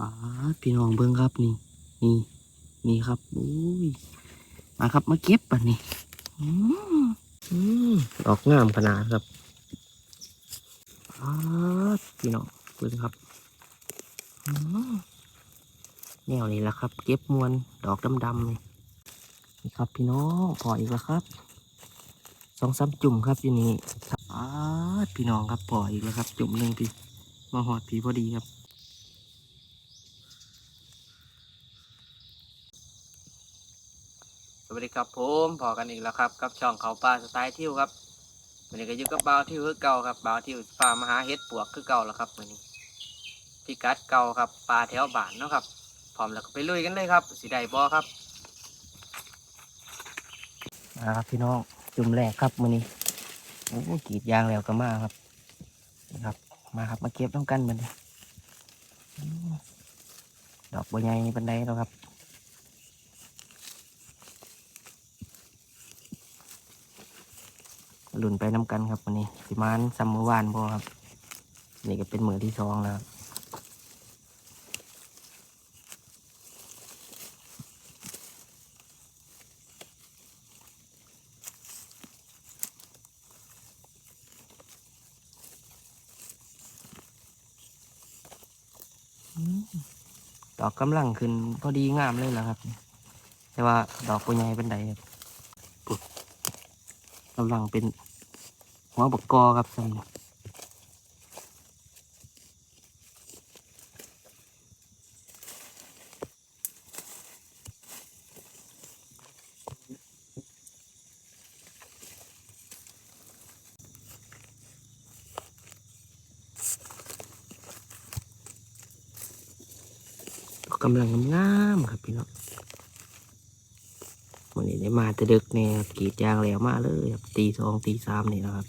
ป้าดพี่น้องเบิ้งครับนี่นี่นี่ครับอุ้ยมาครับมาเก็บป่ะนี่อืมอืมดอกงามขนาดครับป้าดพี่น้องเบิ้งครับอืมแนวนี้แหละครับ เก็บมวนดอกดำๆนี่นี่ครับพี่น้องพออีกแล้วครับสองสามจุ่มครับอยู่นี่ป้าดพี่น้องครับพออีกแล้วครับ จุ่มหนึ่งพี่มาหอดพี่พอดีครับ สวัสดีครับผมพอกันอีกแล้วครับกับช่องเขาปลาสไตล์ทิวครับวันนี้ก็อยู่กับบ่าวทิวคือเก่าครับบ่าวทิวฟาร์มหาเฮ็ดปวกคือเก่าแล้วครับวันนี้พิกัดเก่าครับปลาแถวบ้านเนาะครับพร้อมแล้วก็ไปลุยกันเลยครับสีได้บ่ครับมาครับพี่น้องจุ่มแรกครับวันนี้โอ้กรีดยางแล้วก็มาครับนะครับ มาครับมาเก็บต้องกันมันดอกบัวใหญ่ปันไดแล้วครับ ลุ่นไปน้ำกันครับวันนี้ สิมานซัมเมอร์วานบ่ครับ นี่ก็เป็นมือที่สองแล้วดอกกำลังขึ้นพอดีงามเลยแหละครับ แต่ว่าดอกปัวใหญ่เป็นไดครับกำลังเป็น หัวบกกอครับสำหรับกำลังงามๆครับพี่น้อง มาจะดึกเนี่ยครับกีดยางแล้วมาเลยครับตีสองตีสามนี่นะครับ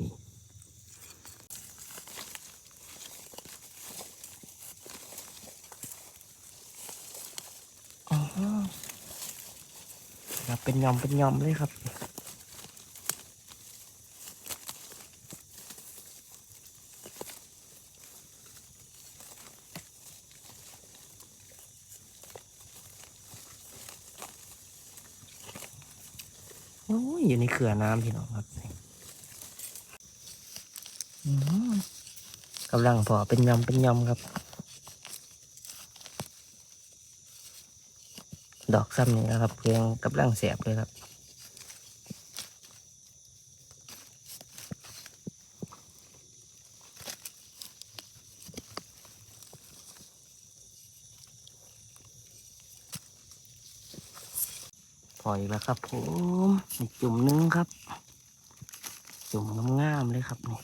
นี่อ๋อครับเป็นยอมเป็นยอมเลยครับ โอ้ยอยู่ในเขื่อน้ำพี่น้องครับกำลังพอเป็นยำเป็นยำครับ ดอกซ้ำนี่นะครับเพียงกำลังแสบเลยครับ อยแล้วครับ ผมนี่จุ่มหนึงครับ จุ่มงามๆเลยครับนี่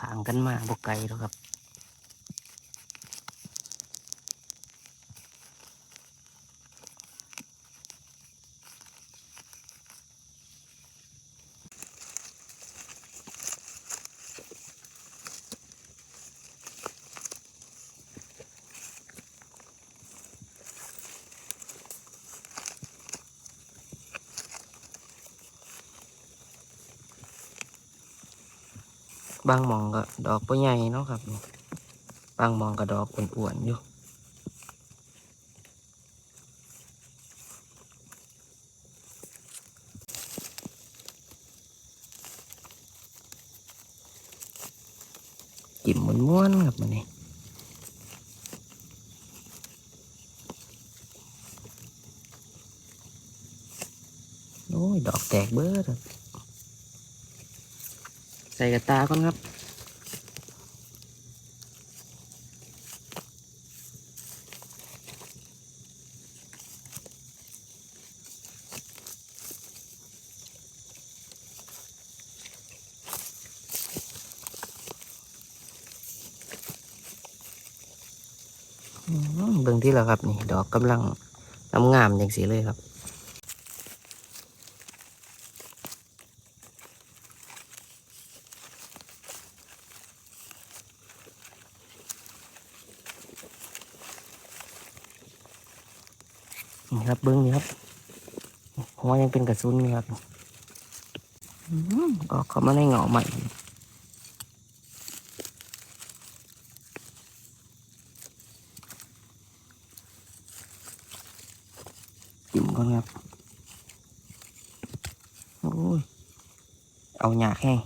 ขางกันมาบกไกลแล้วครับ บางมองก็ดอกบ่ใหญ่เนาะครับ บางมองก็ดอกอ้วนๆอยู่จิ้มม้วนๆครับมันนี่โอ้ย ดอกแตกเบิดครับ ใส่กระตาก่อนครับเบิ่งที่แล้วครับ นี่ ดอกกำลังงามๆอย่างสีเลยครับ เบิ้งนี่ครับหัวยังเป็นกระสุนนี่ครับออกเขามาในเงาใหม่จิ้มก่อนครับ โอ้ย เอาหยาแห้ง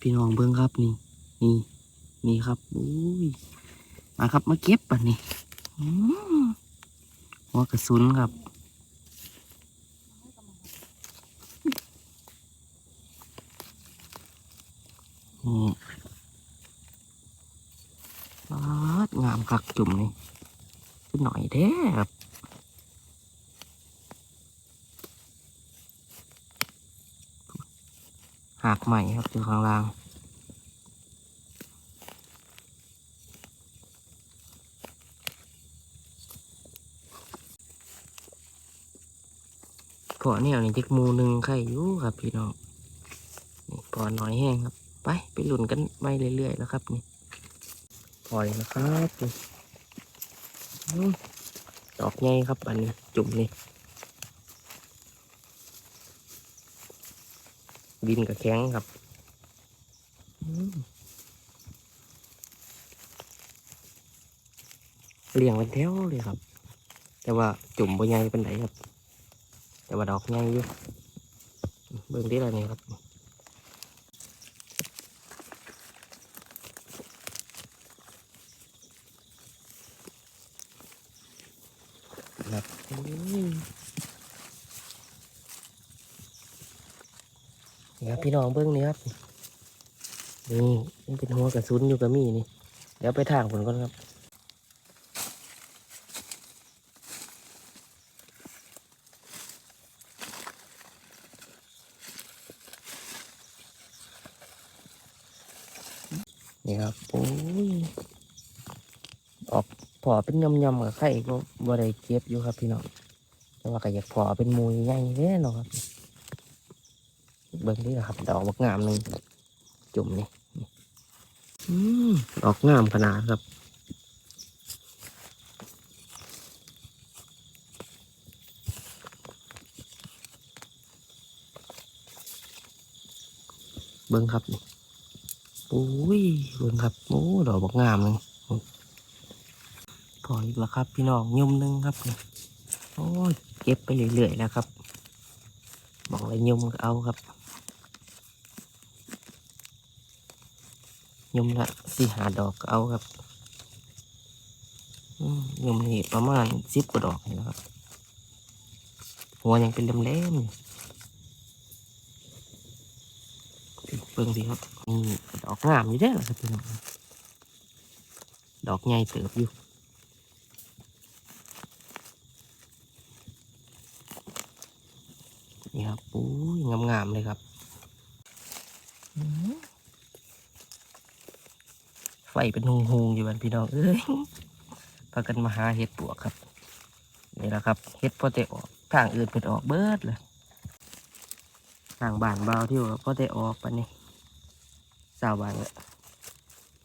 พี่น้องเบิ้งครับนี่นี่นี่ครับโอ้ยมาครับมาเก็บป่ะนี่หัวกระสุนครับนี่งามคักจุ่มนี่ขึ้นหน่อยแท้ครับากใหม่ครับอยู่ข้างล่างพอเนี่ยนี่จิกมูหนึ่งไข่อยู่ครับพี่น้องนี่พอน้อยแห้งครับ ไปไปหลุนกันไปเรื่อยๆแล้วครับนี่พอเลยนะครับนี่อืมดอกใหญ่ครับอันนี้จุ่มนี่ ดินกับแข็งครับเลี้ยงเป็นแถวเลยครับ แต่ว่าจุ่มบ่ใหญ่เป็นไหนครับ แต่ว่าดอกใหญ่อยู่เบิ่งที่อะไรนี่ครับครับอุ้ย นี่ครับพี่น้องเบิ้งนี่ครับ นี่นี่เป็นหัวกระสุนอยู่กับมีนี่ เดี๋ยวไปทางผลก่อนครับนี่ครับโอ้ยออกพอเป็นยำยำๆกับไข่ก็บ่ได้เก็บอยู่ครับพี่น้องแต่ว่าก็อยากพอเป็นมูใหญ่แน่นอนครับ เบิ่งนี่นะครับ ดอกบักงามหนึ่งจุ่มนี่อืมดอกงามขนาดครับเบิ่งครับนี่โอ้ยเบิ่งครับโอ้ดอกบักงามเลยพออีกแล้วครับ พี่น้องยมหนึ่งครับโอ้ยเก็บไปเรื่อยๆแล้วครับบอกเลยยมก็เอาครับ ยมละสี่หาดอกก็เอาครับยมนี่ประมาณสิบกว่าดอกนี่นะครับ หัวยังเป็นเล่มๆอยู่เบิ่งสิครับนี่ดอกงามอยู่เด้อครับพี่น้องดอกใหญ่เติบอยู่นี่ครับโอ้ยงามๆเลยครับอื้อหือ ไฟเป็นหงๆอยู่บันพี่น้องเอ้ยพากันมาหาเห็ดปวกครับนี่แหละครับเห็ดพอแต่ออกทางอื่นเป็นออกเบิดเลยทางบานเบาที่ว่าพอแต่ออกปะนี่สาวบานเลย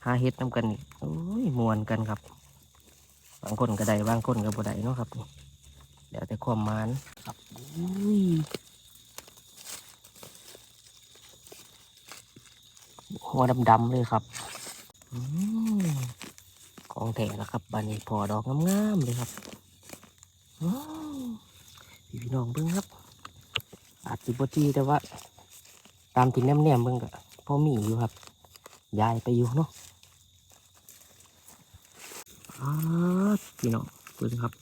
หาเห็ดน้ำกันโอ้ยมวนกันครับบางคนก็ได้บางคนก็บ่ได้เนาะครับเดี๋ยวแต่ความมานครับอุ้ยหัวดำๆเลยครับ ของแท้แล้วครับบานนี้พอดอกงามๆเลยครับพี่พี่น้องเบิ้งครับ อาจจะบ่ทีแต่ว่า ตามที่แนมแนมๆเบิ้งก็พอมีอยู่ครับยายไปอยู่เนาะอาพี่น้องเบิ้งครับ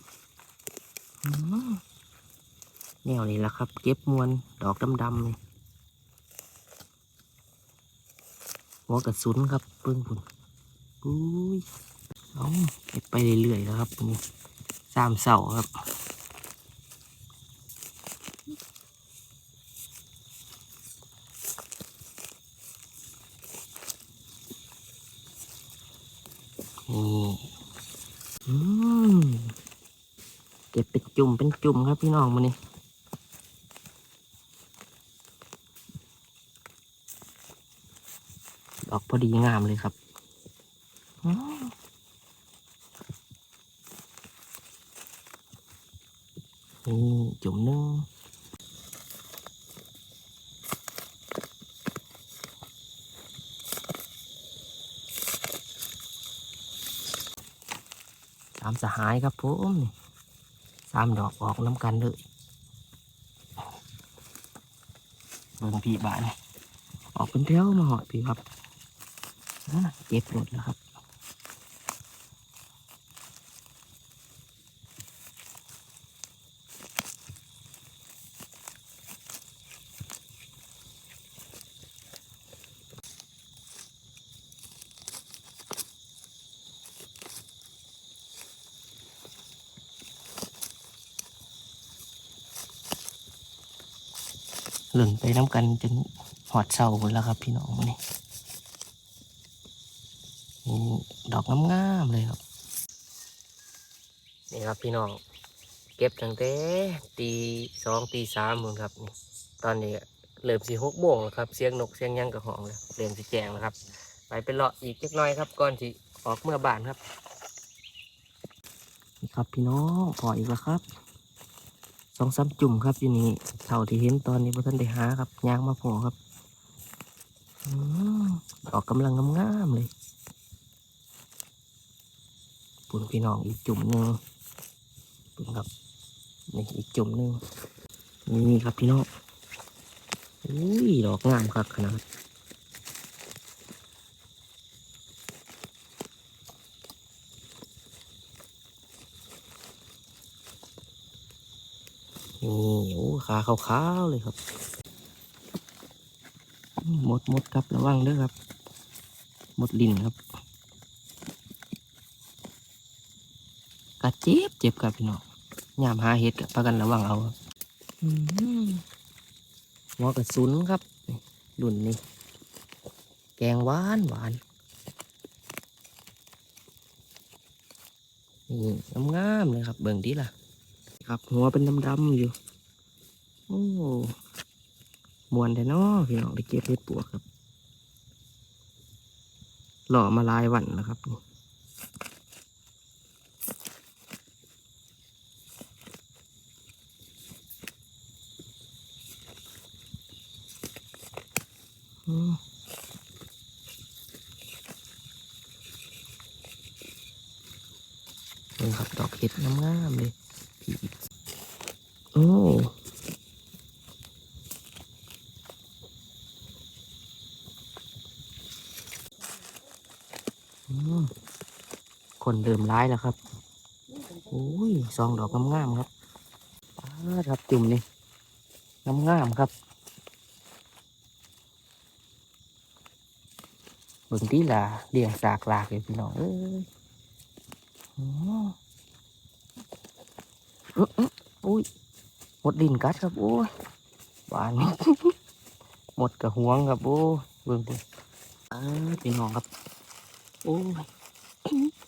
แนวนี้แหละครับ เก็บมวนดอกดำๆเลยหัวกระสุนครับเพิ่งพุ่น อุ้ยเอาเก็บไปเรื่อยๆแล้วครับนี่สามเสาครับนี่อืมเก็บเป็นจุ่มเป็นจุ่มครับพี่น้องมานี่ดอกพอดีงามเลยครับ นี่จุ่มนึงสามสหายครับผมสามดอกออกน้ำกันเลยเบิ่งพี่บ้านออกเป็นแถวมาหอดพี่ครับเก็บหมดแล้วครับ นไปน้ำกันจนหอดเศร้าหมดแล้วครับ พี่น้องมื้อนี่นี่ดอกงามๆเลยครับ นี่ครับพี่น้อง เก็บตั้งแต่ตีสองตีสามหมดครับนี่ตอนนี้ก็เริ่มสี่หกโมงแล้วครับ เสียงนกเสียงหยังกระหองเลยเริ่มสิแจงแล้วครับ ไปเป็นเลาะอีกเล็กน้อยครับก่อนที่ออกเมื่อบานครับนี่ครับพี่น้องพออีกแล้วครับส องสามจุ่มครับอยู่นี่เท่าที่เห็นตอนนี้พระท่านได้หาครับยางมาพอครับอออกกำลังงามๆเลยปุ่นพี่น้องอีกจุ่มหนึ่งปุ่นครับนี่อีกจุ่มหนึ่งนี่ครับพี่น้องอุ้ยดอกงามครับขนาด นี่โอ้ขาขาวๆเลยครับ หมดหมดครับระวังเด้อครับ หมดลิ้นครับกระเจ็บเจ็บครับพี่น้องยามหาเห็ดกับประกันระวังเอาครับอืมหัวกระสุนครับนี่รุ่นนี้ แกงหวานหวานนี่งามๆเลยครับ เบิ่งดีล่ะ ครับ หัวเป็นดำๆอยู่ โอ้มวนแต่นอพี่น้องได้เก็บเห็ดปวกครับ หล่อมาลายวันแล้วครับนี่อืมนี่ครับดอกเห็ดงามๆเลย โอ้คนเดิมร้ายแล้วครับโอ้ยซองดอกงามๆครับครับจุ่มนี่งามๆครับบิ่งทีล่ะเลี้ยงสากลากเลยพี่น้องเอ้ย อืมอื้ออื้ออุ้ยหมดดินกัดครับโอ้ยหวาน หมดกระห่วงครับโอ้ยเบิ่งดิอ้าพี่น้องครับ โอ้ย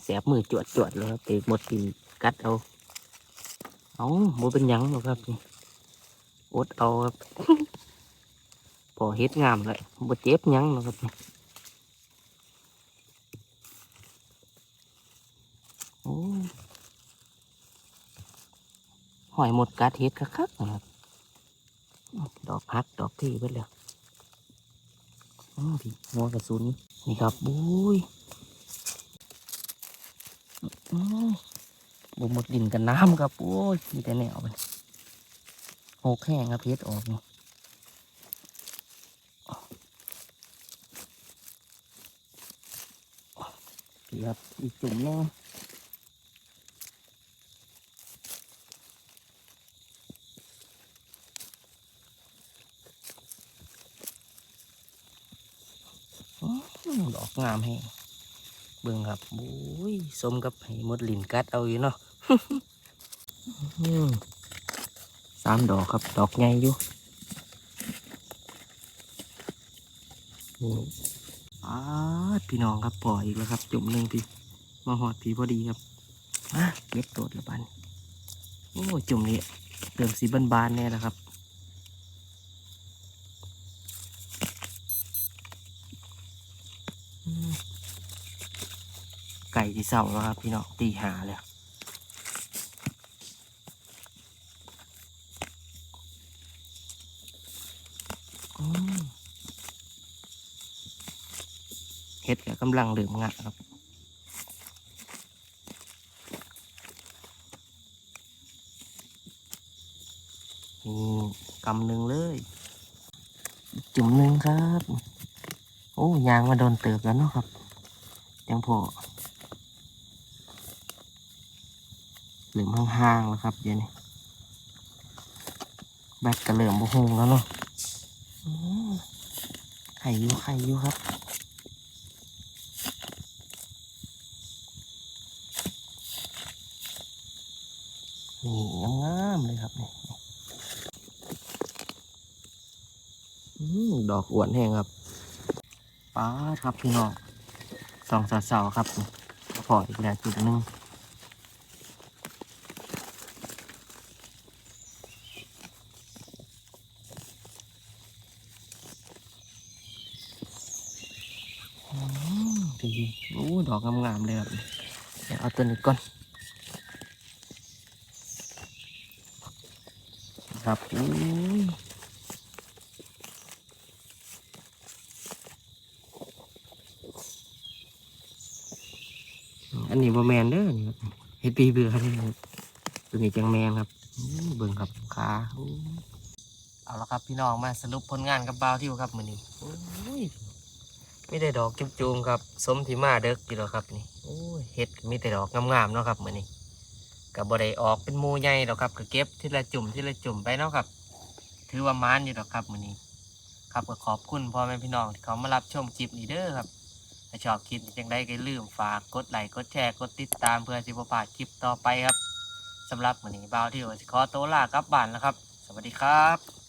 แสบมือจวดจวดๆเลยครับไปหมดกินกัดเอาเอาโมเป็นหยังหรอกครับนี่อดเอาครับ พอเฮ็ดงามเลยบ่เจ็บหยังหรอกครับนี่โอ้ย หอยหมดกัดเฮ็ดคักๆนะครับดอกพักดอกที่ไปแล้วอ๋อพี่หัวกระสุนนี่ครับบุ้ยอืมบ่หมดดินกันน้ำครับโอ้ยมีแต่แนวไปโหกแห้งครับเพชรออกนี่พี่ครับอีกจุ่มนึง ดอกงามแห้งเบิ่งครับโอ้ยสมกับให้มดลินกัดเอาอยู่เนาะสามดอกครับ ดอกใหญ่อยู่นี่อาพี่น้องครับปล่อยอีกแล้วครับ จุ่มหนึ่งพี่ มาหอดผีพอดีครับมาเก็บโดดละบันโอ้จุ่มนี่เริ่มสีบานๆแน่แล้วครับ ไก่ที่เศร้าแล้วครับ พี่น้องตีหาแล้วอืมเห็ดกกำลังเริ่มงะครับนี่กำหนึ่งเลย จุ่มหนึ่งครับ โอ้ยางมาโดนเติบแล้วเนาะครับ ยังพอ เหลือมห่างๆแล้วครับเดี๋ยวนี้แบตกระเหลื่อมบุหงแล้วเนาะไข่ยูไข่ยูครับนี่งามๆเลยครับนี่อืมดอกอวนแห้งครับป้าครับพี่น้องสองสาวๆครับพออีกแล้วจุดหนึง โอ้ดอกงามๆเลยครับเดี๋ยวเอาตัวนี้ก่อนครับอุ้ยอันนี้บแมนเด้อเฮ็ดปีเบื่อครับตัวนี้จังแมนครับเบิ่งครับขาอู้เอาละครับพี่น้องมาสรุปผลงานกับบ่าวที่ครับมือนี้ ม่ได้ดอกจุ่มๆครับ สมที่มาเด็กอยู่แล้วครับนี่โอ้เฮ็ดมีแต่ดอกงามๆเนาะครับเหมือนนี้ก็บ่ได้ออกเป็นมูใหญ่ดอกครับก็เก็บทีละจุ่มทีละจุ่มไปเนาะครับ ถือว่ามานอยู่ดอกครับเหมือนนี้ ครับก็ขอบคุณพ่อแม่พี่น้องที่เขามารับชมคลิปนี้เด้อครับถ้าชอบคลิปจังได้ก็ลืมฝากกดไลค์กดแชร์กดติดตามเพื่อสิบพลาดคลิปต่อไปครับสำหรับวันนี้บ่าวที่โอสิขอโตลากลับบ้านแล้วครับ สวัสดีครับ